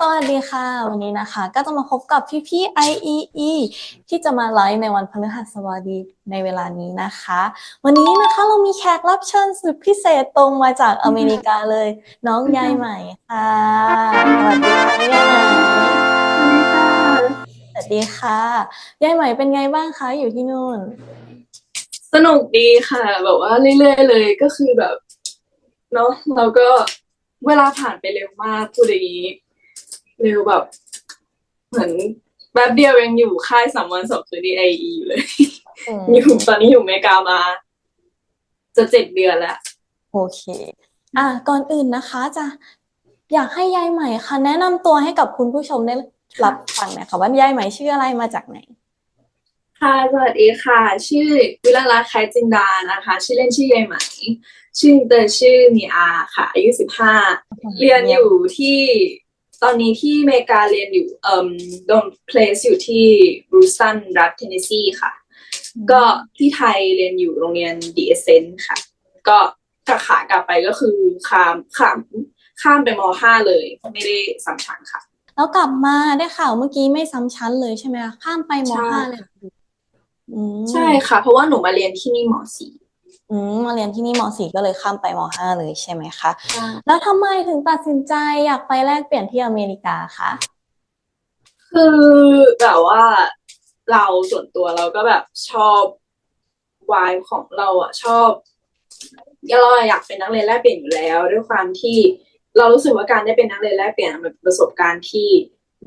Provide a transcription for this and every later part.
สวัสดีค่ะ วันนี้นะคะ ก็จะมาพบกับพี่พี่ IEE ที่จะมาไลฟ์ในวันพฤหัสบดีในเวลานี้นะคะ วันนี้นะคะเรามีแขกรับเชิญสุดพิเศษตรงมาจากอเมริกาเลย น้องยายใหม่ค่ะสวัสดีค่ะยายใหม่สวัสดีค่ะยายใหม่เป็นไงบ้างคะอยู่ที่นู่น สนุกดีค่ะ แบบว่าเรื่อยๆเลยก็คือแบบเนาะเราก็เวลาผ่านไปเร็วมากพูดอย่างนี้ เร็วแบบ เหมือนแป๊บเดียวยังอยู่ค่ายสามวันสองคืนที่ไออยู่เลยอืมอยู่ตอนนี้อยู่อเมริกามา จะเจ็ดเดือนแล้ว โอเค อะก่อนอื่นนะคะจะอยากให้ยายใหม่ค่ะ แนะนำตัวให้กับคุณผู้ชมได้รับฟังหน่อยค่ะว่ายายใหม่ชื่ออะไรมาจากไหน ค่ะสวัสดีค่ะ ชื่อวิลาลักษณ์คล้ายจินดานะคะ ชื่อเล่นชื่อยายไหมชื่อเตอชื่อมีอาค่ะ อายุสิบห้าเรียนอยู่ที่ ตอนนี้ที่อเมริกาเรียนอยู่เอ่อโดนเพลสอยู่ที่บรูสตันรัฐเทนเนสซีค่ะ ก็ที่ไทยเรียนอยู่โรงเรียนดีเอเซนค่ะ ก็กะขากลับไปก็คือข้ามข้ามข้ามไปมห้าเลย ไม่ได้สัมชันค่ะ แล้วกลับมาได้ข่าวเมื่อกี้ไม่ซ้ำชั้นเลยใช่ไหมคะข้ามไปมใช่ห้าเลยอืมใช่ค่ะ เพราะว่าหนูมาเรียนที่นี่มสี่ อืมมาเรียนที่นี่มสี่ก็เลยข้ามไปมห้าเลยใช่ไหมคะ แล้วทำไมถึงตัดสินใจอยากไปแลกเปลี่ยนที่อเมริกาคะ คือแบบว่าเราส่วนตัวเราก็แบบชอบวายของเราอะชอบเราอยากเป็นนักเรียนแลกเปลี่ยนอยู่แล้ว ด้วยความที่เรารู้สึกว่าการได้เป็นนักเรียนแลกเปลี่ยนมันเป็นประสบการณ์ที่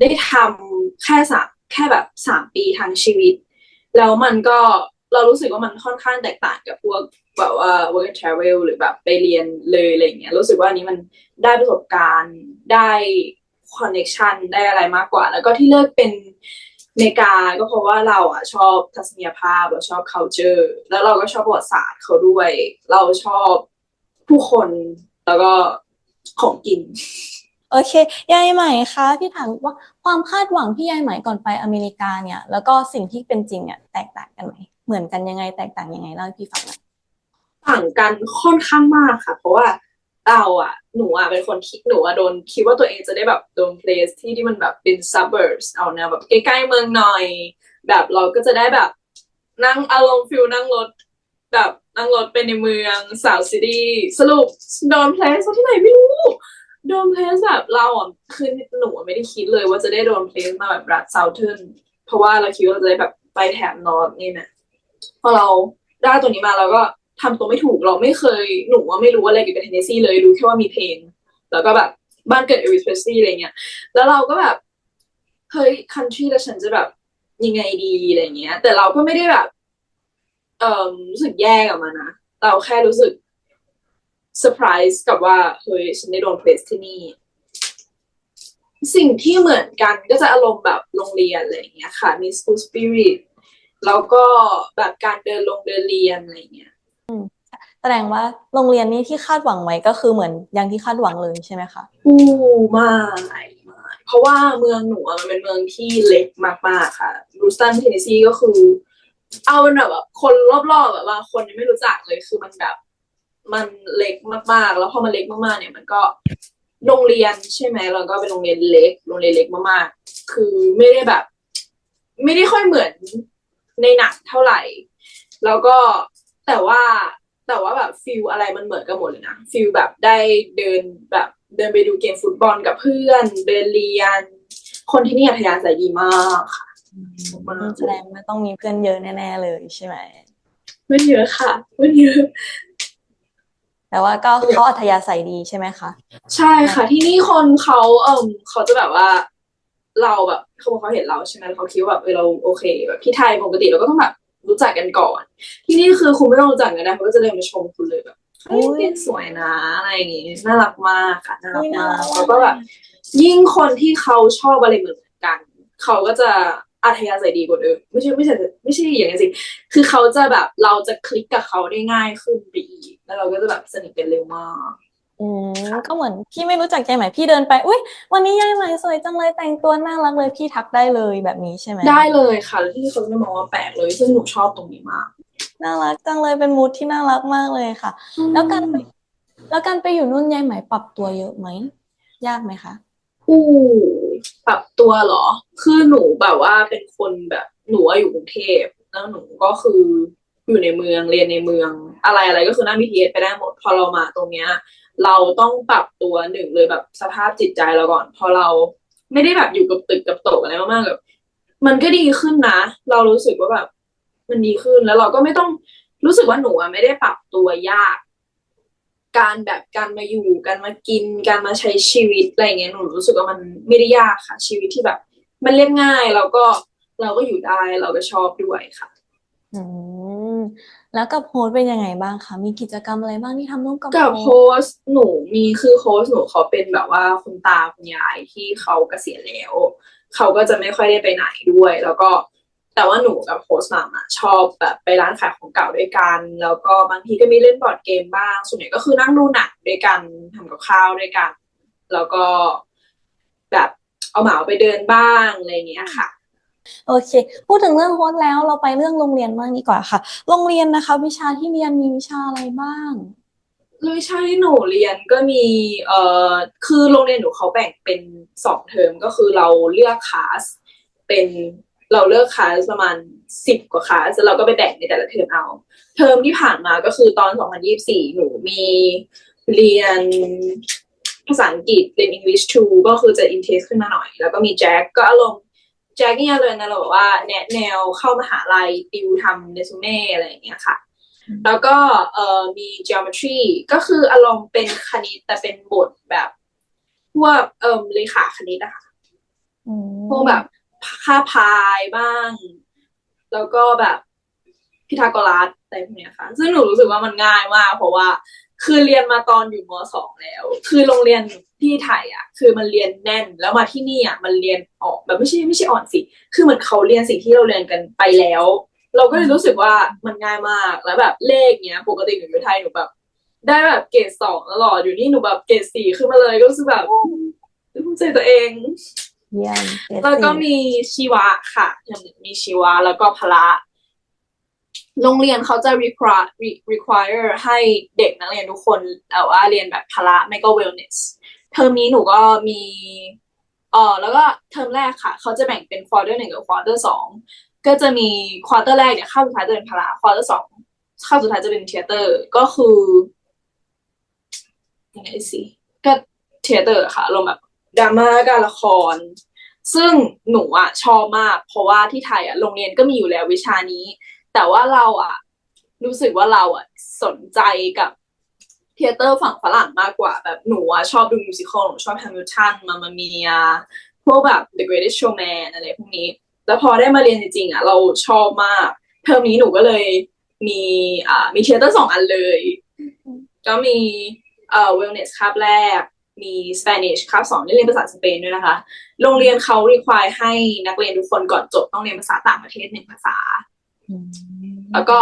ได้ทำแค่สามแค่แบบสามปีทางชีวิต แล้วมันก็ เรารู้สึกว่ามันค่อนข้างแตกต่างกับพวกแบบว่า work and travel หรือแบบไปเรียนเลยอะไรเงี้ยรู้สึกว่าอันนี้มันได้ประสบการณ์ได้ connection ได้อะไรมากกว่า แล้วก็ที่เลือกเป็นอเมริกาก็เพราะว่าเราอะชอบทัศนียภาพเราชอบ culture แล้วเราก็ชอบประวัติศาสตร์เขาด้วย เราชอบผู้คนแล้วก็ของกิน โอเค ยายใหม่คะพี่ถามว่าความคาดหวังที่ยายใหม่ก่อนไปอเมริกาเนี่ย แล้วก็สิ่งที่เป็นจริงเนี่ยแตกต่างกันไหม เหมือนกันยังไงแตกต่างยังไงเล่าให้พี่ฟังหน่อยต่างกันค่อนข้างมากค่ะ เพราะว่าเราอะหนูอะเป็นคนคิดหนูอะโดนคิดว่าตัวเองจะได้แบบโดน place ที่ที่มันแบบเป็น suburbs เอาแนวแบบใกล้ๆเมืองหน่อย แบบเราก็จะได้แบบนั่งอารมณ์ฟิลนั่งรถแบบนั่งรถไปในเมืองสาวซิตี้สรุปโดน place ที่ไหนไม่รู้โดน place แบบเราอะคือหนูไม่ได้คิดเลยว่าจะได้โดน place มาแบบรัฐ southern เพราะว่าเราคิดว่าเราจะได้แบบไปแถบ north นี่นะ พอเราได้ตัวนี้มาเราก็ทำตัวไม่ถูกเราไม่เคยหนูว่าไม่รู้อะไรเกี่ยวกับเทนเนสซีเลยรู้แค่ว่ามีเพลงแล้วก็แบบบ้านเกิดเอวิสเพรสลีย์อะไรเงี้ยแล้วเราก็แบบเฮ้ยคันทรีแล้วฉันจะแบบยังไงดีอะไรเงี้ย แต่เราก็ไม่ได้แบบ เอ่อรู้สึกแย่กับมันนะเราแค่รู้สึกเซอร์ไพรส์กับว่าเฮ้ยฉันได้โดนเพลสที่นี่ สิ่งที่เหมือนกันก็จะอารมณ์แบบโรงเรียนอะไรอย่างเงี้ยค่ะมี school spirit แล้วก็แบบการเดินลงเดินเรียนอะไรอย่างเงี้ยแสดงว่าโรงเรียนนี้ที่คาดหวังไว้ก็คือเหมือนอย่างที่คาดหวังเลยใช่ไหมคะอู้ไม่ไม่เพราะว่าเมืองหนูอะมันเป็นเมืองที่เล็กมากๆค่ะรูสตันเทนเนสซีก็คือ เอาเป็นแบบว่าคนรอบๆแบบบางคนยังไม่รู้จักเลยคือมันแบบ มันเล็กมากๆ แล้วพอมันเล็กมากๆ เนี่ยมันก็โรงเรียนใช่ไหมแล้วก็เป็นโรงเรียนเล็ก โรงเรียนเล็กมากๆ คือไม่ได้แบบ ไม่ได้ค่อยเหมือน ในหนังเท่าไหร่ แล้วก็แต่ว่าแต่ว่าแบบฟิลอะไรมันเหมือนกันหมดเลยนะฟิลแบบได้เดินแบบเดินไปดูเกมฟุตบอลกับเพื่อน เดินเรียน คนที่นี่อัธยาศัยดีมากค่ะมากแสดงว่าต้องมีเพื่อนเยอะแน่ๆเลยใช่ไหมไม่เยอะค่ะไม่เยอะแต่ว่าก็เขาอัธยาศัยดีใช่ไหมคะ ใช่ค่ะ ที่นี่คนเขาเอ่มเขาจะแบบว่า เราแบบ เขาบอกเขาเห็นเราใช่ไหมเขาคิดว่าแบบเออเราโอเคแบบที่ไทยปกติเราก็ต้องแบบรู้จักกันก่อน ที่นี่คือคุณไม่ต้องรู้จักกันนะเขาก็จะเดินมาชมคุณเลยแบบเฮ้ยเด็กสวยนะอะไรอย่างงี้น่ารักมากค่ะน่ารักมากรักแล้วก็แบบยิ่งคนที่เขาชอบอะไรเหมือนกัน เขาก็จะอัธยาศัยดีกว่าเดิมไม่ใช่ไม่ใช่ไม่ใช่อย่างนั้นสิคือเขาจะแบบเราจะคลิกกับเขาได้ง่ายขึ้นไปอีกแล้วเราก็จะแบบสนิทกันเร็วมาก อืมก็เหมือนพี่ไม่รู้จักยายใหม่พี่เดินไป อุ้ยวันนี้ยายใหม่สวยจังเลยแต่งตัวน่ารักเลยพี่ทักได้เลยแบบนี้ใช่ไหมได้เลยค่ะแล้วที่เขาจะไม่มองว่าแปลกเลย ซึ่งหนูชอบตรงนี้มากน่ารักจังเลยเป็นมูดที่น่ารักมากเลยค่ะ แล้วการไปแล้วการไปอยู่นู่นยายใหม่ปรับตัวเยอะไหมยากไหมคะอผู้ปรับตัวเหรอ คือหนูแบบว่าเป็นคนแบบหนูอะอยู่กรุงเทพแล้วหนูก็คืออยู่ในเมืองเรียนในเมือง อะไรอะไรก็คือนั่ง BTS ไปได้หมดพอเรามาตรงเนี้ย เราต้องปรับตัวหนึ่งเลยแบบสภาพจิตใจเราก่อน พอเราไม่ได้แบบอยู่กับตึกกับโต๊ะอะไรมากๆแบบมันก็ดีขึ้นนะ เรารู้สึกว่าแบบ มันดีขึ้นแล้วเราก็ไม่ต้องรู้สึกว่าหนูอะไม่ได้ปรับตัวยาก การแบบการมาอยู่การมากิน การมาใช้ชีวิตอะไรเงี้ยหนูรู้สึกว่ามันไม่ได้ยากค่ะ ชีวิตที่แบบ มันเรียบง่ายแล้วก็เราก็อยู่ได้เราก็ชอบด้วยค่ะ อืม แล้วกับโฮสต์เป็นยังไงบ้างคะมีกิจกรรมอะไรบ้างที่ทำร่วมกับกับโฮโฮสต์สต์หนูมีคือโฮสต์หนูเขาเป็นแบบว่าคุณตาคุณยายที่เขาเกษียณแล้ว เขาก็จะไม่ค่อยได้ไปไหนด้วย แล้วก็แต่ว่าหนูกับโฮสต์มัมอะชอบแบบไปร้านขายของเก่าด้วยกัน แล้วก็บางทีก็มีเล่นบอร์ดเกมบ้าง ส่วนใหญ่ก็คือนั่งดูหนังด้วยกันทำกับข้าวด้วยกัน แล้วก็แบบเอาหมาไปเดินบ้างอะไรอย่างเงี้ยค่ะ โอเค พูดถึงเรื่องโฮสแล้วเราไปเรื่องโรงเรียนบ้างดีกว่าค่ะ โรงเรียนนะคะ วิชาที่เรียนมีวิชาอะไรบ้างวิชาที่หนูเรียนก็มีเอ่อคือโรงเรียนหนูเขาแบ่งเป็นสองเทอมก็คือเราเลือกคลาสเป็นเราเลือกคลาสประมาณสิบกว่าคลาสแล้วเราก็ไปแบ่งในแต่ละเทอมเอา เทอมที่ผ่านมาก็คือตอน 2024 หนูมีเรียนภาษาอังกฤษเรียน English 2ก็คือจะ intake ขึ้นมาหน่อย แล้วก็มีแจ็คก็อารมณ์ แจ็คเนี่ยเลยนะเราบอกว่าแนะแนวเข้ามหาลัยติวทำเรซูเม่อะไรอย่างเงี้ยค่ะ แล้วก็เอ่อมี geometry ก็คืออารมณ์เป็นคณิตแต่เป็นบทแบบพวกเอ่มเลขาคณิตอะคะพวกแบบค่าพายบ้าง แล้วก็แบบพิทาโกรัสอะไรพวกเนี้ยค่ะ ซึ่งหนูรู้สึกว่ามันง่ายมากเพราะว่า คือเรียนมาตอนอยู่มสองแล้ว คือโรงเรียนที่ไทยอะ คือมันเรียนแน่นแล้วมาที่นี่อะมันเรียนออกแบบไม่ใช่ไม่ใช่อ่อนสิ คือเหมือนเขาเรียนสิ่งที่เราเรียนกันไปแล้ว เราก็เลยรู้สึกว่ามันง่ายมากแล้วแบบเลขเนี้ย ปกติหนูอยู่ไทยหนูแบบ ได้แบบเกรดสองตลอดอยู่นี่หนูแบบเกรดสี่ขึ้นมาเลยก็รู้สึกแบบภูมิใจตัวเองเยี่ยมเกรดแล้วก็สี่มีชีวะค่ะอย่างมีชีวะแล้วก็พละ โรงเรียนเขาจะ require require ให้เด็กนักเรียนทุกคนแต่ว่าเรียนแบบพละไม่ก็ wellness เทอมนี้หนูก็มีเออแล้วก็เทอมแรกค่ะ เขาจะแบ่งเป็น quarter หนึ่งกับ quarter สองก็จะมี quarter แรกเนี่ยเข้าสุดท้ายจะเป็นพละ quarter สองเข้าสุดท้ายจะเป็น theater ก็คือยังไงสิก็ theater ค่ะลงแบบดราม่าการละคร ซึ่งหนูอะชอบมาก เพราะว่าที่ไทยอะโรงเรียนก็มีอยู่แล้ววิชานี้ แต่ว่าเราอะรู้สึกว่าเราอะสนใจกับเทเตอร์ฝั่งฝรั่งมากกว่า แบบหนูอะชอบดูมิวสิควลหนูชอบแฮมิลตันมามามียพวกแบบ The Greatest Showman อะไรพวกนี้ แล้วพอได้มาเรียนจริงๆอะเราชอบมาก เทอมนี้หนูก็เลยมีอ่ามีเทเตอร์สองอันเลย ก็มีเอ่อ wellness คาบแรกมี Spanish คาบสองได้เรียนภาษาสเปนด้วยนะคะ โรงเรียนเขา require ให้นักเรียนทุกคนก่อนจบต้องเรียนภาษาต่างประเทศหนึ่งภาษา แล้วก็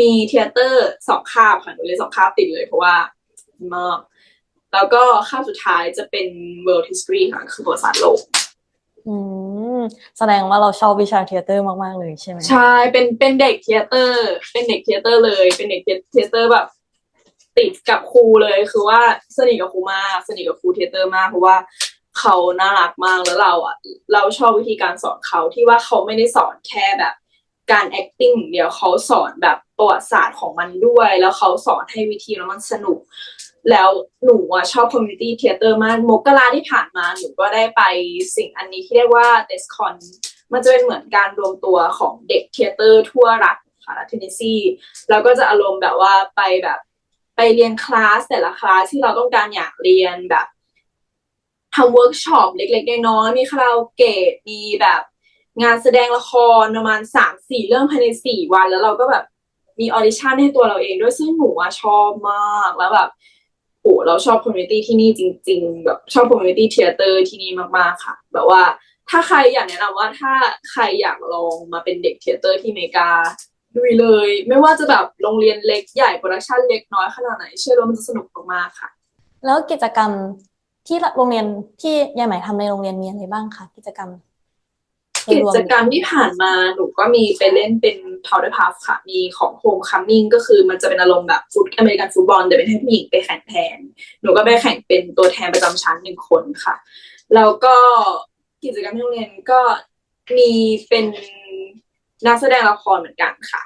มีเทยเตอร์สองคาบค่ะหนูเรียนสองคาบติดเลยเพราะว่าดีมากแล้วก็คาบสุดท้ายจะเป็น world history ค่ะ คือประวัติศาสตร์โลกอืมแสดงว่าเราชอบวิชาเทเตอร์มาก ๆ เลยใช่ไหมใช่ เป็นเป็นเด็กเทยเตอร์ เป็นเด็กเทยเตอร์เลย เป็นเด็กเทยเตอร์แบบ ติดกับครูเลยคือว่าสนิทกับครูมากสนิทกับครูเทยเตอร์มากเพราะว่าเขาน่ารักมากแล้วเราอะ เราชอบวิธีการสอนเขาที่ว่าเขาไม่ได้สอนแค่แบบ การ acting เดียวเขาสอนแบบประวัติศาสตร์ของมันด้วย แล้วเขาสอนให้วิธีแล้วมันสนุก แล้วหนูอะชอบ community theater มากมกราที่ผ่านมาหนูก็ได้ไปสิ่งอันนี้ที่เรียกว่า DESCON มันจะเป็นเหมือนการรวมตัวของเด็กเทเตอร์ทั่วรัฐค่ะรัฐเทนเนสซีแล้วก็จะอารมณ์แบบว่าไปแบบไปเรียนคลาสแต่ละคลาสที่เราต้องการอยากเรียนแบบทำเวิร์กช็อปเล็กๆน้อยๆมีคาราโอเกะมีแบบ งานแสดงละครประมาณสามสี่เรื่องภายในสี่วัน แล้วเราก็แบบมีออดิชั่นให้ตัวเราเองด้วยซึ่งหนูอะชอบมากแล้วแบบโอ้เราชอบคอมมูนิตี้ที่นี่จริง ๆ แบบชอบคอมมูนิตี้เทเตอร์ที่นี่มากๆค่ะ แบบว่าถ้าใครอยากแนะนำว่าถ้าใครอยากลองมาเป็นเด็กเทยเตอร์ที่อเมริกาดุยเลย ไม่ว่าจะแบบโรงเรียนเล็กใหญ่โปรดักชันเล็กน้อยขนาดไหนเชื่อว่ามันจะสนุกมากๆค่ะ แล้วกิจกรรมที่โรงเรียนที่ยายหมทำในโรงเรียนมีอะไรบ้างคะกิจกรรม กิรวมจกรรมที่ผ่านมาหนูก็มีไปเล่นเป็น powder puff ค่ะ มีของ home coming ก็คือมันจะเป็นอารมณ์แบบฟุตอเมริกันฟุตบอลแต่เป็นให้ผู้หญิงไปแข่งแทน หนูก็ไปแข่งเป็นตัวแทนประจำชั้นหนึ่งคนค่ะ แล้วก็กิจกรรมที่โรงเรียนก็มีเป็นนักแสดงละครเหมือนกันค่ะ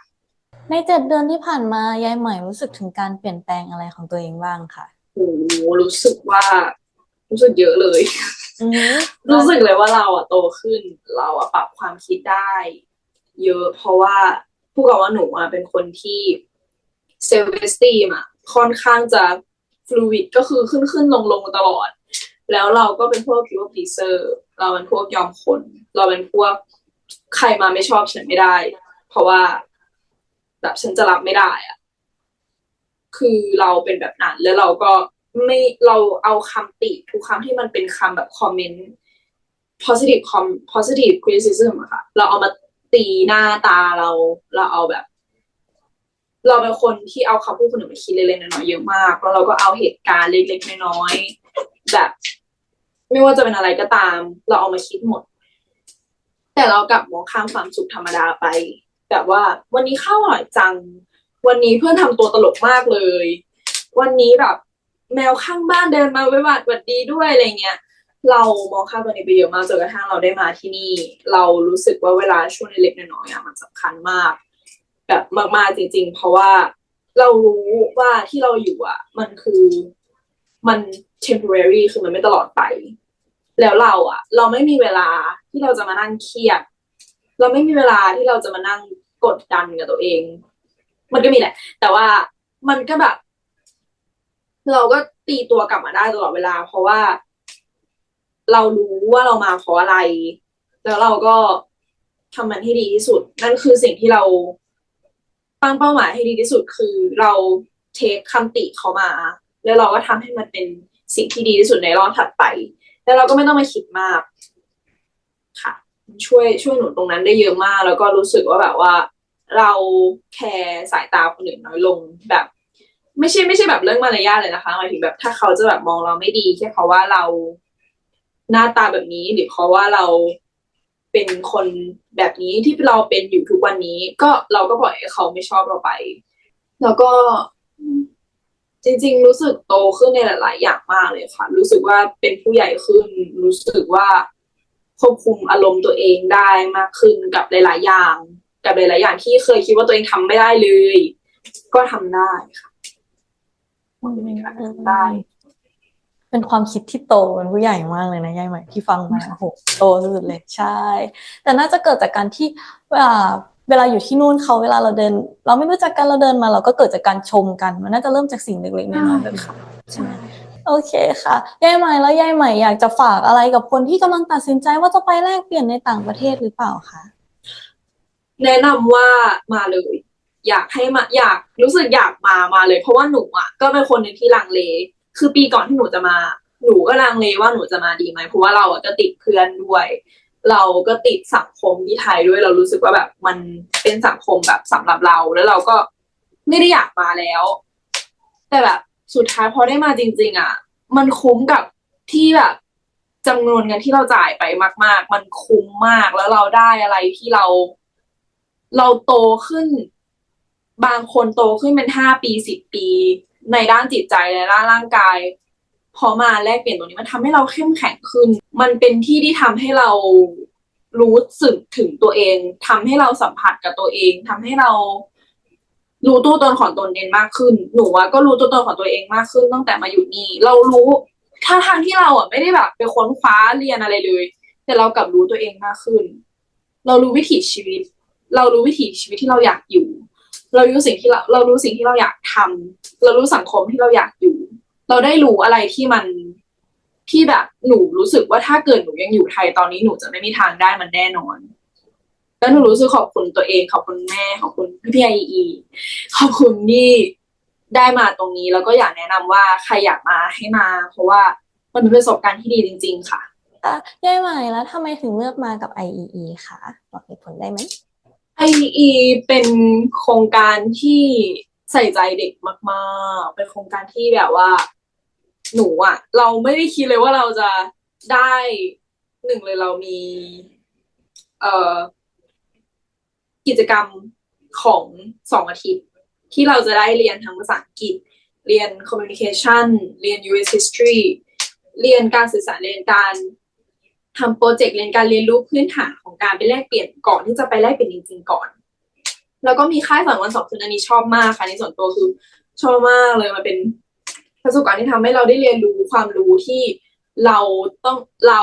ในเจ็ดเดือนที่ผ่านมายายใหม่รู้สึกถึงการเปลี่ยนแปลงอะไรของตัวเองบ้างค่ะ โอ้โหรู้สึกว่า รู้สึกเยอะเลยอือหือ รู้สึกเลยว่าเราอะโตขึ้น เราอะปรับความคิดได้ เยอะ เพราะว่าพูดกับว่าหนูอะเป็นคนที่เซลฟ์เอสตีมอะค่อนข้างจะฟลูอิดก็คือขึ้นขึ้นลงลงตลอด แล้วเราก็เป็นพวก people pleaser เราเป็นพวกยอมคน เราเป็นพวกใครมาไม่ชอบฉันไม่ได้ เพราะว่าแบบฉันจะรับไม่ได้อะคือเราเป็นแบบนั้นแล้วเราก็ ไม่เราเอาคำติทุกคำที่มันเป็นคำแบบคอมเมนต์ positive com positive criticism อะค่ะ เราเอามาตีหน้าตาเรา เราเอาแบบ เราเป็นคนที่เอาคำพูดคนอื่นมาคิดเล็กๆน้อยๆเยอะมาก แล้วเราก็เอาเหตุการณ์เล็กๆน้อยๆแบบ ไม่ว่าจะเป็นอะไรก็ตาม เราเอามาคิดหมด แต่เรากลับมองข้ามความสุขธรรมดาไป แบบว่า วันนี้ข้าวอร่อยจัง วันนี้เพื่อนทำตัวตลกมากเลย วันนี้แบบ แมวข้างบ้านเดินมาไว้หวัดหวัดดีด้วยอะไรเงี้ยเรามองข้ามตัวนี้ไปเยอะมากจนกระทั่งเราได้มาที่นี่ เรารู้สึกว่าเวลาช่วงเล็กๆน้อยๆมันสำคัญมาก แบบมากๆจริง ๆ เพราะว่าเรารู้ว่าที่เราอยู่อะ มันคือมัน temporary คือมันไม่ตลอดไป แล้วเราอะ เราไม่มีเวลาที่เราจะมานั่งเครียด เราไม่มีเวลาที่เราจะมานั่งกดดันกับตัวเอง มันก็มีแหละ แต่ว่ามันก็แบบ เราก็ตีตัวกลับมาได้ตลอดเวลา เพราะว่า เรารู้ว่าเรามาเพราะอะไร แล้วเราก็ทำมันให้ดีที่สุด นั่นคือสิ่งที่เราตั้งเป้าหมายให้ดีที่สุดคือเราเทคคำติเขามา แล้วเราก็ทำให้มันเป็นสิ่งที่ดีที่สุดในรอบถัดไป แล้วเราก็ไม่ต้องมาคิดมาก ค่ะ ช่วยช่วยหนูตรงนั้นได้เยอะมาก แล้วก็รู้สึกว่าแบบว่า เราแคร์สายตาคนอื่นน้อยลงแบบ ไม่ใช่ไม่ใช่แบบเรื่องมารยาทเลยนะคะหมายถึงแบบถ้าเขาจะแบบมองเราไม่ดีแค่เพราะว่าเราหน้าตาแบบนี้หรือเพราะว่าเราเป็นคนแบบนี้ที่เราเป็นอยู่ทุกวันนี้ ก็เราก็ปล่อยให้เขาไม่ชอบเราไป แล้วก็จริง ๆ รู้สึกโตขึ้นในหลาย ๆ อย่างมากเลยค่ะ รู้สึกว่าเป็นผู้ใหญ่ขึ้น รู้สึกว่าควบคุมอารมณ์ตัวเองได้มากขึ้นกับหลาย ๆ อย่าง กับหลาย ๆ อย่างที่เคยคิดว่าตัวเองทำไม่ได้เลย ก็ทำได้ค่ะ ได้เป็นความคิดที่โตเป็นผู้ใหญ่มากเลยนะยายใหม่ที่ฟังมาโอ้โหโตสุดๆเลยใช่ แต่น่าจะเกิดจากการที่เวลาเวลาอยู่ที่นู่นเขาเวลาเราเดิน เราไม่รู้จักกันเราเดินมา เราก็เกิดจากการชมกัน มันน่าจะเริ่มจากสิ่งเล็กๆน้อยๆแบบนี้ใช่ไหมโอเคค่ะยายใหม่แล้วยายใหม่อยากจะฝากอะไรกับคนที่กำลังตัดสินใจว่าจะไปแลกเปลี่ยนในต่างประเทศหรือเปล่าคะแนะนำว่ามาเลย อยากให้มาอยากรู้สึกอยากมามาเลย เพราะว่าหนูอะก็เป็นคนหนึ่งที่ลังเล คือปีก่อนที่หนูจะมา หนูก็ลังเลว่าหนูจะมาดีไหมเพราะว่าเราอะก็ติดเพื่อนด้วย เราก็ติดสังคมที่ไทยด้วยเรารู้สึกว่าแบบมันเป็นสังคมแบบสำหรับเราแล้วเราก็ไม่ได้อยากมาแล้ว แต่แบบสุดท้ายพอได้มาจริง ๆ อะ มันคุ้มกับที่แบบจำนวนเงินที่เราจ่ายไปมาก ๆ มันคุ้มมากแล้วเราได้อะไรที่เรา เราโตขึ้น บางคนโตขึ้นเป็นห้าปีสิบปี ในด้านจิตใจและด้านร่างกาย พอมาแลกเปลี่ยนตรงนี้มันทำให้เราเข้มแข็งขึ้น มันเป็นที่ที่ทำให้เรารู้สึกถึงตัวเองทำให้เราสัมผัสกับตัวเองทำให้เรารู้ตัวตนของตนเองมากขึ้น หนูอะก็รู้ตัวตนของตัวเองมากขึ้นตั้งแต่มาอยู่นี่ เรารู้ถ้าทางที่เราอะไม่ได้แบบไปค้นคว้าเรียนอะไรเลย แต่เรากลับรู้ตัวเองมากขึ้น เรารู้วิถีชีวิต เรารู้วิถีชีวิตที่เราอยากอยู่ เรารู้สิ่งที่เราเรารู้สิ่งที่เราอยากทำเรารู้สังคมที่เราอยากอยู่ เราได้รู้อะไรที่มันที่แบบหนูรู้สึกว่าถ้าเกิดหนูยังอยู่ไทยตอนนี้หนูจะไม่มีทางได้มันแน่นอน แล้วหนูรู้สึกขอบคุณตัวเองขอบคุณแม่ขอบคุณพี่พี่ไออีขอบคุณที่ได้มาตรงนี้แล้วก็อยากแนะนำว่าใครอยากมาให้มา เพราะว่ามันเป็นประสบการณ์ที่ดีจริง ๆ ค่ะอ่ายใหม่แล้วทำไมถึงเลือกมากับ IEE คะบอกเหตุผลได้ไหม IE เป็นโครงการที่ใส่ใจเด็กมากๆ เป็นโครงการที่แบบว่า หนูอะเราไม่ได้คิดเลยว่าเราจะได้หนึ่งเลยเรามี เอ่อ กิจกรรมของสองอาทิตย์ ที่เราจะได้เรียนทั้งภาษาอังกฤษ เรียน communication เรียน US history เรียนการสื่อสารเรียนการ ทำโปรเจกต์เรียนการเรียนรู้พื้นฐานของการไปแลกเปลี่ยนก่อนที่จะไปแลกเปลี่ยนจริง ๆ ก่อน แล้วก็มีค่ายสอนวันสองคืนอันนี้ชอบมากค่ะในส่วนตัวคือชอบมากเลยมันเป็นประสบการณ์ที่ทำให้เราได้เรียนรู้ความรู้ที่เราต้องเรา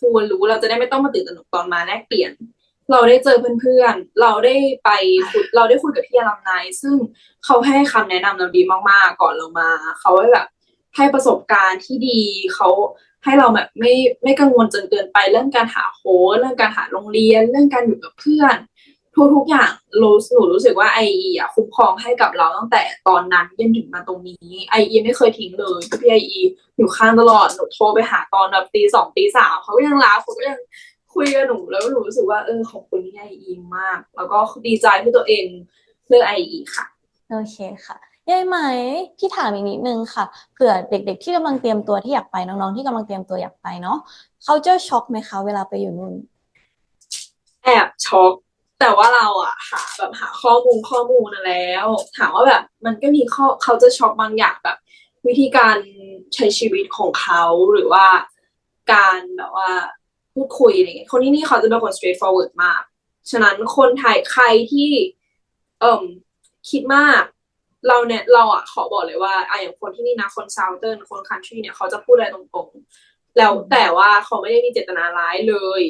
ควรรู้เราจะได้ไม่ต้องมาตื่นตระหนกตอนมาแลกเปลี่ยน เราได้เจอเพื่อนๆ เราได้ไปเราได้คุยกับพี่อลัมไนายซึ่งเขาให้คำแนะนำเราดีมากๆ ก่อนเรามา เขาให้แบบให้ประสบการณ์ที่ดีเขา ให้เราแบบไม่ไม่กังวลจนเกินไปเรื่องการหาโค้ชเรื่องการหาโรงเรียน เรื่องการอยู่กับเพื่อนทุกๆอย่างรู้หนูรู้สึกว่าไอเอคุ้มครองให้กับเราตั้งแต่ตอนนั้นจนถึงมาตรงนี้ไอเอไม่เคยทิ้งเลยพี่ไอเออยู่ข้างตลอดหนูโทรไปหาตอนแบบตีสองตีสามเขาก็ยังรับเขาก็ยังคุยกับหนูแล้วหนูรู้สึกว่าเออขอบคุณพี่ไอเอมาก แล้วก็ดีใจที่ตัวเองเลือกไอเอค่ะโอเคค่ะ ยายไหมพี่ถามอีกนิดนึงค่ะเผื่อเด็ก ๆ ที่กำลังเตรียมตัวที่อยากไปน้องๆ ที่กำลังเตรียมตัวอยากไปเนาะเขาเจอช็อกไหมคะเวลาไปอยู่นู่น แอบช็อกแต่ว่าเราอะหาแบบหาข้อมูลข้อมูลมาแล้ว ถามว่าแบบมันก็มีข้อเขาจะช็อกบางอย่างแบบ วิธีการใช้ชีวิตของเขาหรือว่าการแบบว่าพูดคุยอะไรเงี้ยคนที่นี่เขาจะเป็นคน straightforward มาก ฉะนั้นคนไทยใครที่ เอ่มคิดมาก เราเนี่ยเราอะขอบอกเลยว่าอะอย่างคนที่นี่นะคน southern คน country เนี่ยเขาจะพูดอะไรตรงๆ แล้วแต่ว่าเขาไม่ได้มีเจตนาร้ายเลย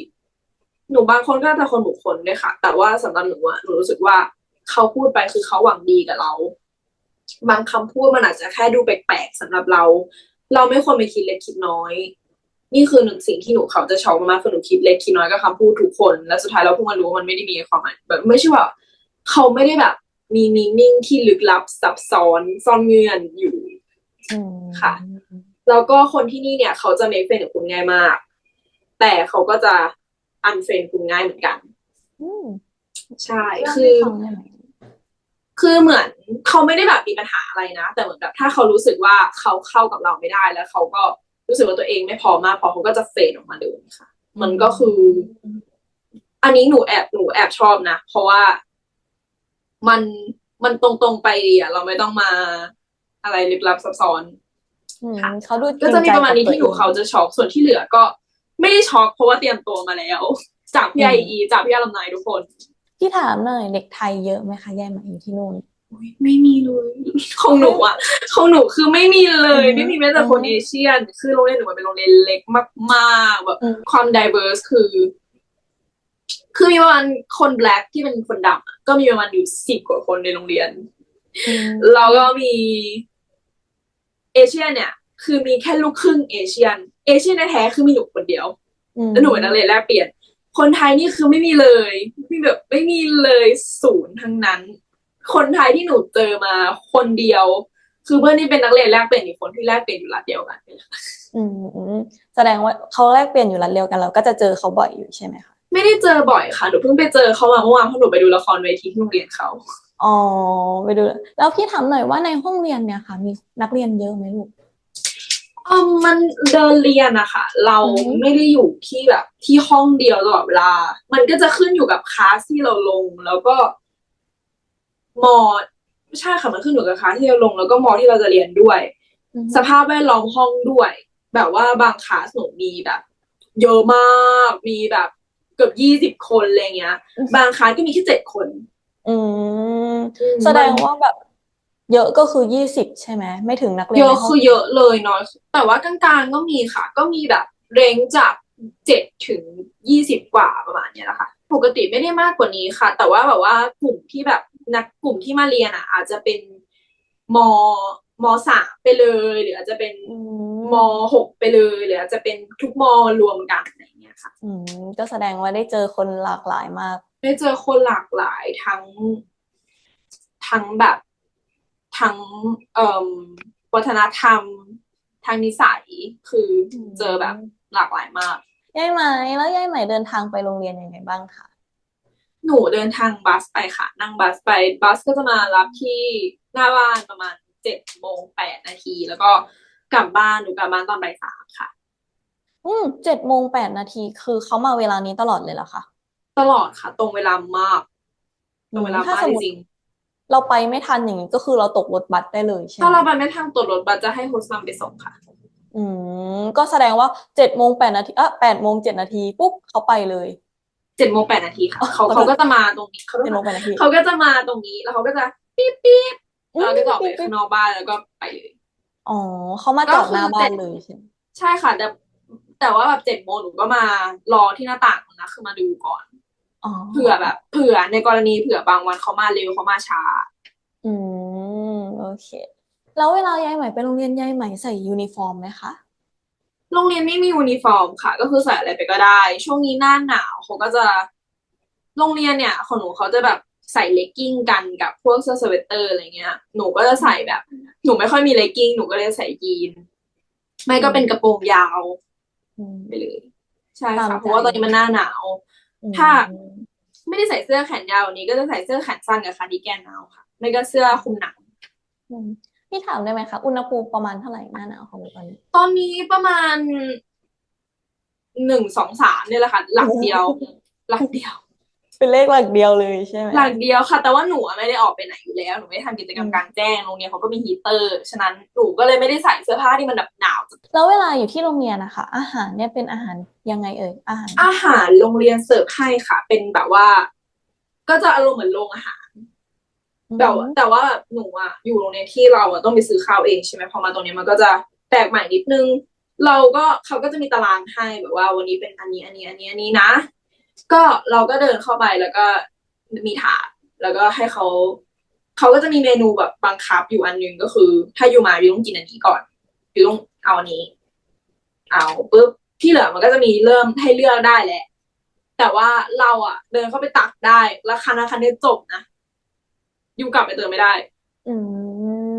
หนูบางคนก็จะคนบุคคลด้วยค่ะ แต่ว่าสำหรับหนูอะหนูรู้สึกว่าเขาพูดไปคือเขาหวังดีกับเรา บางคำพูดมันอาจจะแค่ดูแปลกๆสำหรับเรา เราไม่ควรไปคิดเล็กคิดน้อย นี่คือหนึ่งสิ่งที่หนูเขาจะชอกมากคือหนูคิดเล็กคิดน้อยกับคำพูดทุกคน แล้วสุดท้ายเราเพิ่งมารู้ว่ามันไม่ได้มีความหมายแบบไม่ใช่ว่าเขาไม่ได้แบบ มีมีนิ่งที่ลึกลับซับซ้อนซ่อนเงื่อนอยู่อืมค่ะ แล้วก็คนที่นี่เนี่ย เขาจะเมคเฟนกับคุณง่ายมาก แต่เขาก็จะอันเฟนคุณง่ายเหมือนกันอืมใช่เล่าคืให้อฟังได้ไหมคือเหมือนเขาไม่ได้แบบมีปัญหาอะไรนะแต่เหมือนแบบถ้าเขารู้สึกว่าเขาเข้ากับเราไม่ได้แล้วเขาก็รู้สึกว่าตัวเองไม่พอมากพอเขาก็จะเฟดออกมาเลยค่ะ มันก็คือ อันนี้หนูแอบหนูแอบชอบนะ เพราะว่า มันมันตรงๆไปดีอะเราไม่ต้องมาอะไรลึกลับซับซ้อนอืมค่ะเขาดูจก็ริงจะมีใจประมาณนี้กับที่หนูตัวองเขาจะช็อกส่วนที่เหลือก็ไม่ได้ช็อกเพราะว่าเตรียมตัวมาแล้ว จากพี่ไออีจากพี่อาลำนายทุกคนพี่ถามหน่อยเด็กไทยเยอะไหมคะยายไหมอยู่ที่นู่นอุ๊ยไม่มีเลยของหนูอะของหนูคือไม่มีเลยอืมไม่มีแม้แต่คนอืมเอเชียนคือโรงเรียนหนูมันเป็นโรงเรียนเล็กมากๆแบบอืมความ diverse คือ คือมีประมาณคนแบล็กที่เป็นคนดำอะก็มีประมาณอยู่สิบกว่าคนในโรงเรียนอืมแล้วก็มีเอเชียเนี่ย คือมีแค่ลูกครึ่งเอเชียน เอเชียนแท้ๆคือมีหนูคนเดียวอืมแล้วหนูเป็นนักเรียนแลกเปลี่ยน คนไทยนี่คือไม่มีเลยมีแบบไม่มีเลยศูนย์ทั้งนั้น คนไทยที่หนูเจอมาคนเดียว คือเพื่อนที่เป็นนักเรียนแลกเปลี่ยนอีกคนที่แลกเปลี่ยนอยู่รัฐเดียวกันอืมอืมแสดงว่าเขาแลกเปลี่ยนอยู่รัฐเดียวกันเราก็จะเจอเขาบ่อยอยู่ใช่ไหมคะ ไม่ได้เจอบ่อยค่ะหนูเพิ่งไปเจอเขามาเมื่อวานเพราะหนูไปดูละครเวทีที่โรงเรียนเขาอ๋อไปดู แล้วพี่ถามหน่อยว่าในห้องเรียนเนี่ยค่ะ มีนักเรียนเยอะไหมลูกอืมมันเดินเรียนอะค่ะ เราอืมไม่ได้อยู่ที่แบบ ที่ห้องเดียวตลอดเวลา มันก็จะขึ้นอยู่กับคลาสที่เราลง แล้วก็มอไม่ใช่ค่ะมันขึ้นอยู่กับคลาสที่เราลง แล้วก็มอที่เราจะเรียนด้วยอืมสภาพแวดล้อมห้องด้วย แบบว่าบางคลาสหนูมีแบบเยอะมากมีแบบ เกือบยี่สิบคนอะไรเงี้ย บางคลาสก็มีแค่เจ็ดคนอืมอืมแสดงว่าแบบ เยอะก็คือยี่สิบใช่ไหมไม่ถึงนักเรียนเยอะในห้องคือเยอะเลยน้อยแต่ว่ากลางๆก็มีค่ะ ก็มีแบบเรนจ์จากเจ็ดถึงยี่สิบกว่าประมาณเนี้ยแหละค่ะ ปกติไม่ได้มากกว่านี้ค่ะ แต่ว่าแบบว่ากลุ่มที่แบบนักกลุ่มที่มาเรียนอะ อาจจะเป็นมมสามไปเลย หรืออาจจะเป็นอื มหกไปเลยหรืออาจจะเป็นทุกมรวมกันอะไรอย่างเงี้ยค่ะ อืมก็แสดงว่าได้เจอคนหลากหลายมาก ได้เจอคนหลากหลายทั้งทั้งแบบทั้งเอ่มวัฒนธรรมทางนิสัยคืออมเจอแบบหลากหลายมากยายไหมแล้วยายไหมเดินทางไปโรงเรียนยังไงบ้างคะหนูเดินทางบัสไปค่ะ นั่งบัสไปบัสก็จะมารับที่หน้าบ้านประมาณเจ็ดโมงแปดนาที แล้วก็ กลับบ้านหนูกลับบ้านตอนบ่ายสามค่ะ อืมเจ็ดโมงแปดนาทีคือเขามาเวลานี้ตลอดเลยเหรอคะตลอดค่ะ ตรงเวลามาก ตรงเวลาถ้ามากสมจมติริงเราไปไม่ทันอย่างนี้ก็คือเราตกรถบัสได้เลยใช่ๆไหมถ้าเราไปไม่ทางตัวรถบัสจะให้โฮสต์นำไปส่งค่ะออืมก็แสดงว่าเจ็ดโมงแปดนาทีอะแปดโมงเจ็ดนาทีปุ๊บเขาไปเลย เจ็ดโมงแปดนาทีค่ะอ๋อเขาขอโทษ เขาก็จะมาตรงนี้เขาเจ็ดโมงแปดนาทีเขาก็จะมาตรงนี้ แล้วเขาก็จะปี๊บปี๊บอืมเราก็จะออกไปปิ๊บปิ๊ข้าบงนอกบ้านแล้วก็ไปเลย อ๋อเขามาจอดหน้าก็คือบ้าเจ็นด เลยใช่ไหมใช่ค่ะ แต่แต่ว่าแบบเจ็ดโมงหนูก็มารอที่หน้าต่างนะ คือมาดูก่อนอ๋อ เผื่อแบบ เผื่อในกรณีเผื่อบางวันเขามาเร็วเขามาช้า อืม โอเค แล้วเวลายายใหม่ไปโรงเรียนยายใหม่ใส่ยูนิฟอร์มไหมคะ โรงเรียนไม่มียูนิฟอร์มค่ะ ก็คือใส่อะไรไปก็ได้ ช่วงนี้หน้าหนาวเขาก็จะ โรงเรียนเนี่ย ของหนูเขาจะแบบ ใส่เลกกิ้งกันกับพวกเสื้อสเวตเตอร์อะไรเงี้ย หนูก็จะใส่แบบ หนูไม่ค่อยมีเลกกิ้งหนูก็เลยใส่ยีน ไม่ก็เป็นกระโปรงยาวอืมไปเลยใช่ตามค่ะใจเพราะว่าตอนนี้มันหน้าหนาวอืมถ้าไม่ได้ใส่เสื้อแขนยาววันนี้ก็จะใส่เสื้อแขนสั้นกับคาร์ดิแกนเอาค่ะ ไม่ก็เสื้อคลุมหนังอืมพี่ถามได้ไหมคะ อุณหภูมิประมาณเท่าไหร่หน้าหนาวของตอนนี้ ตอนนี้ประมาณหนึ่งสองสามเนี่ยแหละค่ะ หลักเดียว หลักเดียว เป็นเลขหลักเดียวเลยใช่ไหมหลักเดียวค่ะ แต่ว่าหนูอะไม่ได้ออกไปไหนอยู่แล้วหนูไม่ได้ทำกิจกรรมกลางแจ้งโรงเรียนเขาก็มีฮีเตอร์ฉะนั้นหนูก็เลยไม่ได้ใส่เสื้อผ้าที่มันแบบหนาวแล้วเวลาอยู่ที่โรงเรียนนะคะ อาหารเนี่ยเป็นอาหารยังไงเอ่ยอาหาร อาหารโรงเรียนเสิร์ฟให้ค่ะ เป็นแบบว่า ก็จะอารมณ์เหมือนโรงอาหารแต่ว่าแต่ว่าหนูอะอยู่โรงเรียนที่เราอะต้องไปซื้อข้าวเองใช่ไหมพอมาตรงเนี้ยมันก็จะแปลกใหม่นิดนึง เราก็เขาก็จะมีตารางให้แบบว่า วันนี้เป็นอันนี้อันนี้อันนี้อันนี้นะ ก็เราก็เดินเข้าไปแล้วก็มีถาดแล้วก็ให้เขาเขาก็จะมีเมนูแบบบังคับอยู่อันหนึงก็คือ ถ้าอยู่มาอยู่ต้องกินอันนี้ก่อนอยู่ต้องเอาอันนี้ เอาปุ๊บที่เหลือมันก็จะมีเริ่มให้เลือกได้แหละ แต่ว่าเราอะเดินเข้าไปตักได้แล้วคันนั้นคันนี้จบนะอยู่กลับไปเติมไม่ได้ อื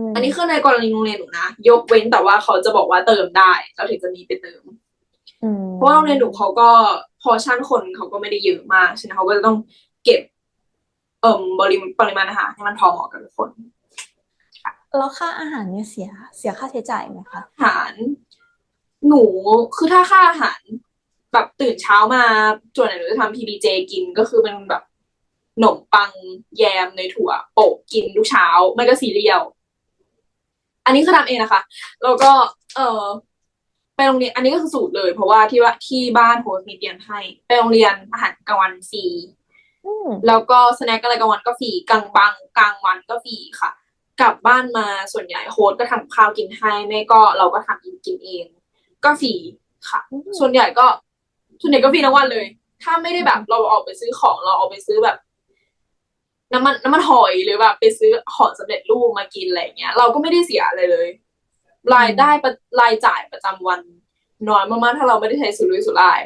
มอันนี้คือในกรณีโรงเรียนหนูนะยกเว้นแต่ว่าเขาจะบอกว่าเติมได้เราถึงจะมีไปเติมอืมเพราะว่าโรงเรียนหนูเขาก็พ อชั่นคนเขาก็ไม่ได้เยอะมากฉะนั้นเขาก็จะต้องเก็บเอ่มปริมาณปริมาณอาหารให้มันพอเหมาะกับทุกคนแล้วค่าอาหารเนี่ยเสียเสียค่าใช้จ่ายไหมคะอาหาร หนูคือถ้าค่าอาหารแบบตื่นเช้ามาส่วนไหนหนูจะทำ PBJ กินก็คือเป็นแบบขนมปังแยมในยถั่วโปะกินทุกเช้า ไม่ก็ซีเรียล อันนี้คือทำเองนะคะ แล้วก็ เออ ไปโรงเรียนอันนี้ก็คือสูตรเลย เพราะว่าที่ว่าที่บ้านโฮสต์มีเตรียมให้ ไปโรงเรียนอาหารกลางวันฟรีอืมแล้วก็สแน็คอะไรกลางวันก็ฟรีกลางบังกลางวันก็ฟรีค่ะ กลับบ้านมาส่วนใหญ่โฮสต์ก็ทำกับข้าวกินให้ไม่ก็เราก็ทำกินกินเอง ก็ฟรีค่ะ ส่วนใหญ่ก็ส่วนใหญ่ก็ฟรีทั้งวันเลย ถ้าไม่ได้แบบเราออกไปซื้อของเราออกไปซื้อแบบน้ำมันน้ำมันหอยหรือแบบไปซื้อของสำเร็จรูปมากินอะไรเงี้ย เราก็ไม่ได้เสียอะไรเลย รายได้ประรายจ่ายประจำวันน้อยมากๆถ้าเราไม่ได้ใช้สุรุ่ยสุร่าย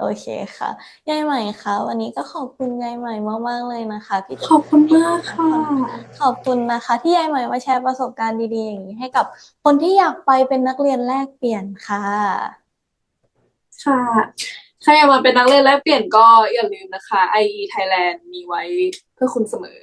โอเคค่ะยายใหม่คะวันนี้ก็ขอบคุณยายใหม่มากๆเลยนะคะที่ขอบคุณมากค่ะ ขอบคุณนะคะ ที่ยายใหม่มาแชร์ประสบการณ์ดีๆอย่างนี้ให้กับคนที่อยากไปเป็นนักเรียนแลกเปลี่ยนค่ะ ค่ะถ้าอยากมาเป็นนักเรียนแลกเปลี่ยนก็อย่าลืมนะคะ IE Thailand มีไว้เพื่อคุณเสมอ